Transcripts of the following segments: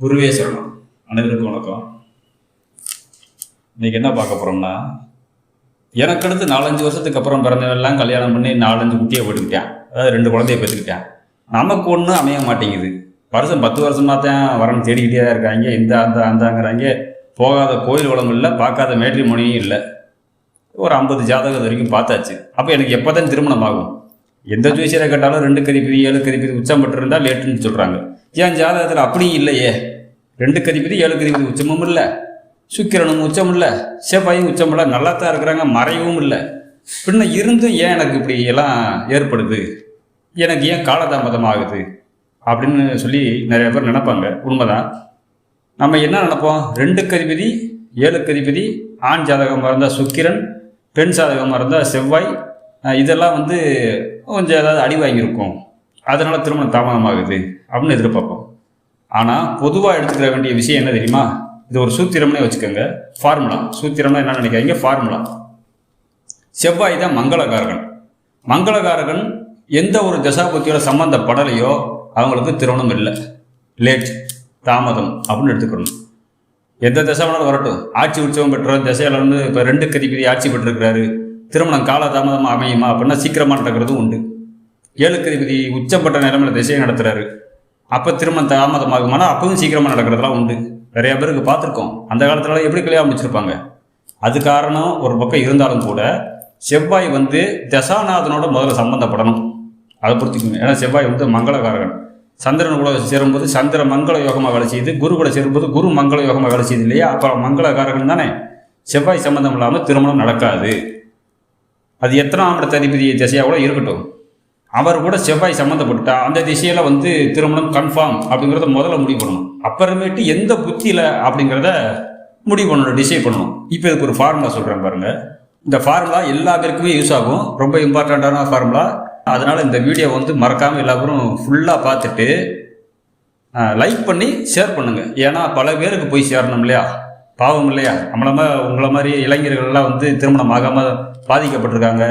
குருவே சரணம். அனைவருக்கும் வணக்கம். இன்னைக்கு என்ன பார்க்க போறோம்னா எனக்கு அடுத்து நாலஞ்சு வருஷத்துக்கு அப்புறம் பிறந்தவெல்லாம் கல்யாணம் பண்ணி நாலஞ்சு குட்டியை போட்டுக்கிட்டேன். அதாவது ரெண்டு குழந்தைய பெற்றுக்கிட்டேன். நமக்கு ஒன்றும் அமைய மாட்டேங்குது. வருஷம் பத்து வருஷமாக தான் வரணும் தேடிக்கிட்டே தான் இருக்காங்க. இந்த அந்த அந்தாங்கிறாங்க. போகாத கோயில் குளம் இல்லை பார்க்காத மேட்ரி மொழியும் இல்லை. ஒரு ஐம்பது ஜாதகம் இது வரைக்கும் பார்த்தாச்சு. அப்போ எனக்கு எப்போ தான் திருமணம் ஆகும் எந்த ஜோசியரை கேட்டாலும் ரெண்டு கதிப்பதி ஏழு கதிப்பதி உச்சம் பெற்றிருந்தா லேட்டுன்னு சொல்கிறாங்க ஏன் ஜாதகத்தில் அப்படியும் இல்லையே? ரெண்டு கதிபதி ஏழு கதிபதி உச்சமும் இல்லை. சுக்கிரனும் உச்சம் இல்லை. செவ்வாயும் உச்சம் இல்லை. நல்லா தான் இருக்கிறாங்க மறையவும் இல்லை. பின்ன இருந்தும் ஏன் எனக்கு இப்படி எல்லாம் ஏற்படுது? எனக்கு ஏன் காலதாமதம் ஆகுது? அப்படின்னு சொல்லி நிறைய பேர் நினைப்பாங்க. உண்மைதான். நம்ம என்ன நினைப்போம்? ரெண்டு கதிபதி ஏழு கதிபதி ஆண் ஜாதகமாக இருந்தால் சுக்கிரன் பெண் ஜாதகமாக இருந்தால் செவ்வாய். இதெல்லாம் வந்து கொஞ்சம் ஏதாவது அடி வாங்கியிருக்கும். அதனால் திருமணம் தாமதமாகுது அப்படின்னு எதிர்பார்ப்போம். ஆனால் பொதுவாக எடுத்துக்கிற வேண்டிய விஷயம் என்ன தெரியுமா? இது ஒரு சூத்திரம்னே வச்சுக்கோங்க. ஃபார்முலா சூத்திரம்னா என்ன நினைக்காதீங்க. ஃபார்முலா செவ்வாய் தான் மங்களகாரகன். மங்களகாரகன் எந்த ஒரு தசாபுத்தியோட சம்பந்தப்படலையோ அவங்களுக்கு திருமணம் இல்லை. லேட் தாமதம் அப்படின்னு எடுத்துக்கணும். எந்த தசை வேணாலும் வரட்டும். ஆட்சி உற்சவம் பெற்றோம் திசையில வந்து இப்போ ரெண்டு கதிபதி ஆட்சி பெற்றிருக்கிறாரு. திருமணம் கால தாமதமாக அமையுமா அப்படின்னா சீக்கிரமாக நடக்கிறதும் உண்டு. ஏழுக்கதிபதி உச்சப்பட்ட நிலமில் திசையை நடத்துறாரு. அப்போ திருமணம் தாமதமாகுமானா அப்பவும் சீக்கிரமாக நடக்கிறதுலாம் உண்டு. நிறைய பேருக்கு பார்த்துருக்கோம். அந்த காலத்துல எப்படி கல்யாணம் முடிச்சிருப்பாங்க? அது காரணம் ஒரு பக்கம் இருந்தாலும் கூட செவ்வாய் வந்து தசாநாதனோட முதல்ல சம்பந்தப்படணும். அதை பொறுத்துக்குங்க ஏன்னா செவ்வாய் வந்து மங்களகாரகன். சந்திரன் கூட சேரும்போது சந்திர மங்கள யோகமாக வேலை செய்யுது குரு கூட சேரும்போது குரு மங்கள யோகமாக வேலை செய்யுது இல்லையா? அப்போ மங்களகாரகன் தானே. செவ்வாய் சம்பந்தம் இல்லாமல் திருமணம் நடக்காது. அது எத்தனாம் இடத்த அதிபதி திசையாக கூட இருக்கட்டும். அவர் கூட செவ்வாய் சம்மந்தப்பட்டா அந்த திசையில வந்து திருமணம் கன்ஃபார்ம் அப்படிங்கிறத முதல்ல முடிவு பண்ணணும். அப்புறமேட்டு எந்த புத்தியில் அப்படிங்கிறத முடிவு பண்ணணும் டிசைட் பண்ணணும். இப்போ இதுக்கு ஒரு ஃபார்முலா சொல்கிறேன் பாருங்கள் இந்த ஃபார்முலா எல்லா பேருக்குமே யூஸ் ஆகும். ரொம்ப இம்பார்ட்டண்ட்டான ஃபார்முலா அதனால் இந்த வீடியோ வந்து மறக்காமல் எல்லாரும் ஃபுல்லாக பார்த்துட்டு லைக் பண்ணி ஷேர் பண்ணுங்கள் ஏன்னா பல பேருக்கு போய் சேரணும் இல்லையா? பாவம் இல்லையா? நம்மள மாதிரி உங்களை மாதிரி இளைஞர்கள்லாம் வந்து திருமணம் ஆகாமல் பாதிக்கப்பட்டிருக்காங்க.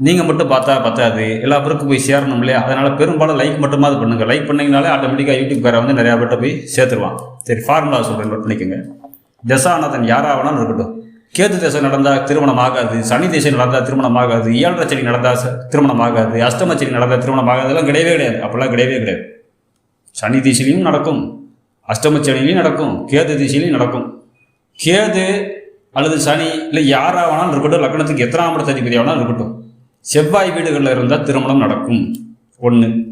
நீங்கள் மட்டும் பார்த்தா பத்தாது. எல்லா பேருக்கும் போய் சேரணும் இல்லையா? அதனால் பெரும்பாலும் லைக் மட்டுமாவது பண்ணுங்கள் லைக் பண்ணிங்கனாலே ஆட்டோமேட்டிக்காக யூடியூப் காரை வந்து நிறையா பேர்ட்ட போய் சேர்த்துருவான். சரி ஃபார்முலா சொல்கிறேன் நோட் பண்ணிக்கோங்க. தசாநாதன் யாராக வேணாலும் இருக்கட்டும். கேது திசை நடந்தால் திருமணம் ஆகாது. சனி திசை நடந்தால் திருமணம் ஆகாது. ஏழரை செடி நடந்தால் திருமணம் ஆகாது. அஷ்டம செடி நடந்தால் திருமணம் ஆகாதெல்லாம் கிடையவே கிடையாது. அப்போல்லாம் கிடையவே கிடையாது. சனி திசையிலையும் நடக்கும். அஷ்டம சனிலையும் நடக்கும். கேது திசையிலையும் நடக்கும். கேது அல்லது சனி இல்லை யாராக வேணாலும் இருக்கட்டும். லக்னத்துக்கு எத்தனாம் இடத்த அதிபதி இருக்கட்டும். செவ்வாய் வீடுகளில் இருந்தால் திருமணம் நடக்கும். ஒன்று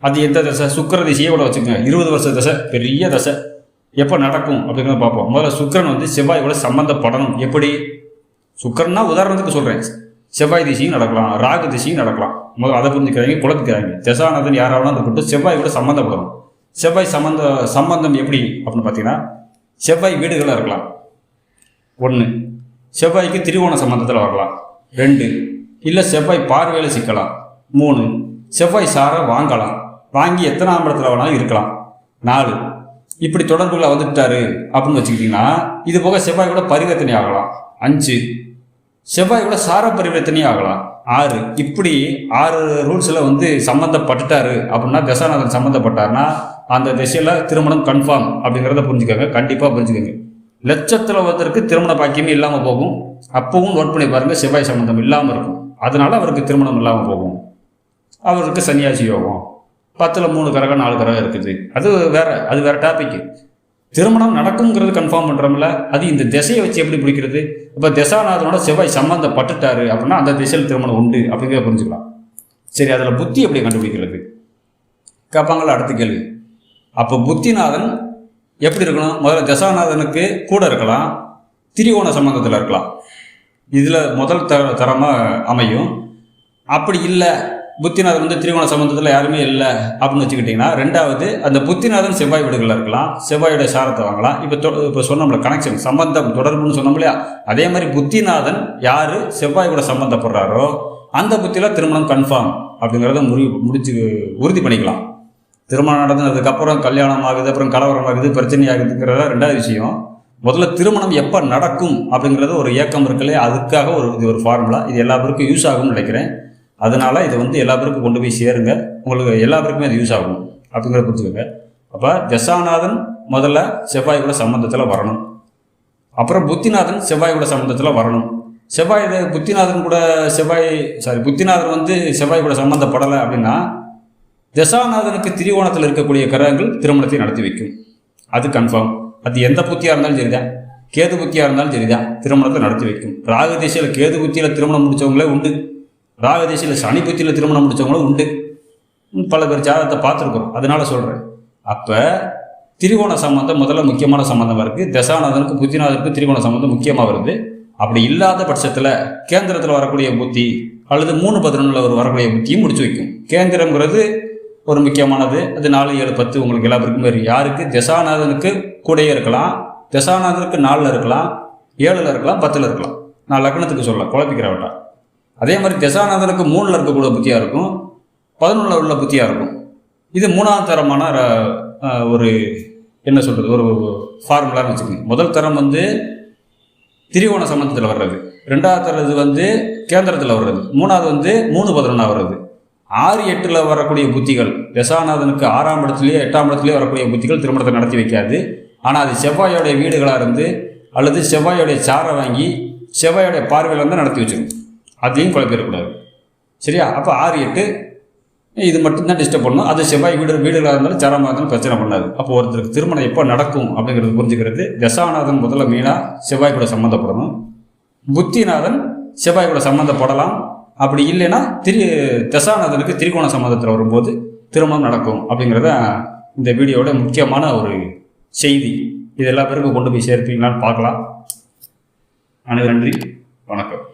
அது எந்த தசை? சுக்கிர திசையை கூட வச்சுக்கோங்க. இருபது வருஷ தசை பெரிய தசை. எப்போ நடக்கும்? அப்படிங்கிறத பார்ப்போம். முதல்ல சுக்கிரன் வந்து செவ்வாய் கூட சம்மந்தப்படணும் எப்படி? சுக்கரன்னா உதாரணத்துக்கு சொல்கிறேன் செவ்வாய் திசையும் நடக்கலாம். ராகு திசையும் நடக்கலாம். முதல்ல அதை புரிஞ்சுக்கிறாங்க குழப்பிக்கிறாங்க. தசானதன் யாராவது இருக்கட்டும் செவ்வாய் கூட சம்மந்தப்படணும் செவ்வாய் சம்மந்த சம்பந்தம் எப்படி அப்படின்னு பார்த்தீங்கன்னா செவ்வாய் வீடுகளில் இருக்கலாம். ஒன்று செவ்வாய்க்கு திரிகோண சம்பந்தத்தில் வரலாம். ரெண்டு. இல்லை செவ்வாய் பார்வையில் சிக்கலாம். மூணு செவ்வாய் சாரை வாங்கலாம். வாங்கி எத்தனாம் இடத்துல வேணாலும் இருக்கலாம். நாலு இப்படி தொடர்புகளை வந்துட்டாரு அப்படின்னு வச்சுக்கிட்டிங்கன்னா இது போக செவ்வாய் கூட பரிவர்த்தனை ஆகலாம். அஞ்சு செவ்வாய் கூட சார பரிவர்த்தனை ஆகலாம். ஆறு இப்படி ஆறு ரூல்ஸில் வந்து சம்மந்தப்பட்டுட்டாரு அப்படின்னா தசாநாதன் சம்மந்தப்பட்டாருன்னா அந்த திசையில் திருமணம் கன்ஃபார்ம் அப்படிங்கிறத புரிஞ்சுக்கோங்க. கண்டிப்பாக புரிஞ்சுக்கோங்க. லட்சத்தில் ஒருத்தருக்கு திருமண பாக்கியமே இல்லாமல் போகும். அப்பவும் நோட் பண்ணி பாருங்கள் செவ்வாய் சம்மந்தம் இல்லாமல் இருக்கும். அதனால் அவருக்கு திருமணம் இல்லாமல் போகும். அவருக்கு சன்னியாசி யோகம். பத்தில் மூணு கிரகம் நாலு கிரகம் இருக்குது. அது வேற அது வேற டாபிக் திருமணம் நடக்குங்கிறது கன்ஃபார்ம் பண்ணுறோம்ல அது இந்த திசையை வச்சு எப்படி பிடிக்கிறது? இப்போ திசாநாதனோட செவ்வாய் சம்மந்தப்பட்டுட்டாரு அப்படின்னா அந்த திசையில் திருமணம் உண்டு அப்படிங்கிறத புரிஞ்சுக்கலாம். சரி அதில் புத்தி எப்படி கண்டுபிடிக்கிறது? கேட்பாங்களா? அடுத்த கேள்வி. அப்போ புத்திநாதன் எப்படி இருக்கணும்? முதல்ல தசாநாதனுக்கு கூட இருக்கலாம் திரிகோண சம்பந்தத்தில் இருக்கலாம். இதில் முதல் த தரமாக அமையும். அப்படி இல்லை புத்திநாதன் வந்து திரிகோண சம்பந்தத்தில் யாருமே இல்லை அப்படின்னு வச்சுக்கிட்டிங்கன்னா ரெண்டாவது அந்த புத்திநாதன் செவ்வாய் வீடுகளில் இருக்கலாம் செவ்வாயோட சாரத்தை வாங்கலாம். இப்போ தொ இப்போ சொன்னோம்ல கனெக்ஷன் சம்பந்தம் தொடர்புன்னு சொன்னோம் இல்லையா? அதே மாதிரி புத்திநாதன் யார் செவ்வாய் கூட சம்பந்தப்படுறாரோ அந்த புத்தியில் திருமணம் கன்ஃபார்ம் அப்படிங்கிறத முடிவு முடிச்சு உறுதி பண்ணிக்கலாம். திருமணம் நடந்ததுக்கப்புறம் கல்யாணம் ஆகுது அப்புறம் கலவரம் ஆகுது பிரச்சனை ஆகுதுங்கிறத ரெண்டாவது விஷயம். முதல்ல திருமணம் எப்போ நடக்கும் அப்படிங்கிறது ஒரு ஏக்கம் இருக்குல்ல அதுக்காக ஒரு இது ஒரு ஃபார்முலா இது எல்லா பேருக்கும் யூஸ் ஆகும்னு நினைக்கிறேன். அதனால் இதை வந்து எல்லா பேருக்கும் கொண்டு போய் சேருங்க. உங்களுக்கு எல்லா பேருக்குமே அது யூஸ் ஆகும் அப்படிங்கிறத புரிஞ்சுக்கோங்க. அப்போ தசாநாதன் முதல்ல செவ்வாய் கூட சம்மந்தத்தில் வரணும். அப்புறம் புத்திநாதன் செவ்வாய் கூட சம்மந்தத்தில் வரணும். செவ்வாய் புத்திநாதன் கூட செவ்வாய் சாரி புத்திநாதன் வந்து செவ்வாய் கூட சம்மந்தப்படலை அப்படின்னா தசாநாதனுக்கு திரிகோணத்தில் இருக்கக்கூடிய கிரகங்கள் திருமணத்தை நடத்தி வைக்கும். அது கன்ஃபார்ம் அது எந்த புத்தியாக இருந்தாலும் சரிதான். கேது புத்தியாக இருந்தாலும் சரிதான். திருமணத்தை நடத்தி வைக்கும். ராகு திசையில் கேது புத்தியில் திருமணம் முடித்தவங்களே உண்டு. ராகு திசையில் சனி புத்தியில் திருமணம் முடித்தவங்களும் உண்டு. பல பேர் ஜாதகத்தை பார்த்துருக்குறோம் அதனால சொல்கிறேன் அப்போ திரிகோண சம்பந்தம் முதல்ல முக்கியமான சம்பந்தமாக இருக்குது தசாநாதனுக்கு புத்திநாதனுக்கு திரிகோண சம்பந்தம் முக்கியமாக வருது. அப்படி இல்லாத பட்சத்தில் கேந்திரத்தில் வரக்கூடிய புத்தி அல்லது மூணு பதினொன்றில் ஒரு வரக்கூடிய புத்தியும் முடிச்சு வைக்கும். கேந்திரங்கிறது ஒரு முக்கியமானது. அது நாலு ஏழு பத்து உங்களுக்கு எல்லா பேருக்கும் யாருக்கு? தசாநாதனுக்கு கூடயே இருக்கலாம். தசாநாதனுக்கு நாலில் இருக்கலாம். ஏழில் இருக்கலாம். பத்தில் இருக்கலாம். நான் லக்னத்துக்கு சொல்லலாம் குழப்பிக்கிற வேண்டாம் அதே மாதிரி தசாநாதனுக்கு மூணில் இருக்கக்கூடிய புத்தியாக இருக்கும். பதினொன்றில் உள்ள புத்தியாக இருக்கும். இது மூணாவது தரமான ஒரு என்ன சொல்கிறது ஒரு ஃபார்முலான்னு வச்சுக்கோங்க. முதல் தரம் வந்து திரிகோண சம்பந்தத்தில் வர்றது. ரெண்டாவது தரது வந்து கேந்திரத்தில் வர்றது. மூணாவது வந்து மூணு பதினொன்றா வர்றது. ஆறு எட்டில் வரக்கூடிய புத்திகள். தசாநாதனுக்கு ஆறாம் இடத்துலேயே எட்டாம் இடத்துலேயே வரக்கூடிய புத்திகள் திருமணத்தை நடத்தி வைக்காது. ஆனால் அது செவ்வாயோடைய வீடுகளாக இருந்து அல்லது செவ்வாயோடைய சாரை வாங்கி செவ்வாயோடைய பார்வையில் வந்து நடத்தி வச்சிடும் அதையும் குழப்பிடக்கூடாது. சரியா? அப்போ ஆறு எட்டு இது மட்டும்தான் டிஸ்டர்ப் பண்ணும் அது செவ்வாய் வீடு வீடுகளாக இருந்தாலும் சரமாக இருந்தாலும் பிரச்சனை பண்ணாது. அப்போ ஒருத்தருக்கு திருமணம் எப்போ நடக்கும் அப்படிங்கிறது புரிஞ்சுக்கிறது. தசாநாதன் முதல்ல மெயினாக செவ்வாய் கூட சம்மந்தப்படணும். புத்திநாதன் செவ்வாய் கூட சம்மந்தப்படலாம். அப்படி இல்லைன்னா திரு தசாநாதனுக்கு திரிகோண சம்மதத்தில் வரும்போது திருமணம் நடக்கும் அப்படிங்கிறத இந்த வீடியோட முக்கியமான ஒரு செய்தி. இது எல்லா பேருக்கும் கொண்டு போய் சேர்ப்பீங்களான்னு பார்க்கலாம். அனைவரும் நன்றி. வணக்கம்.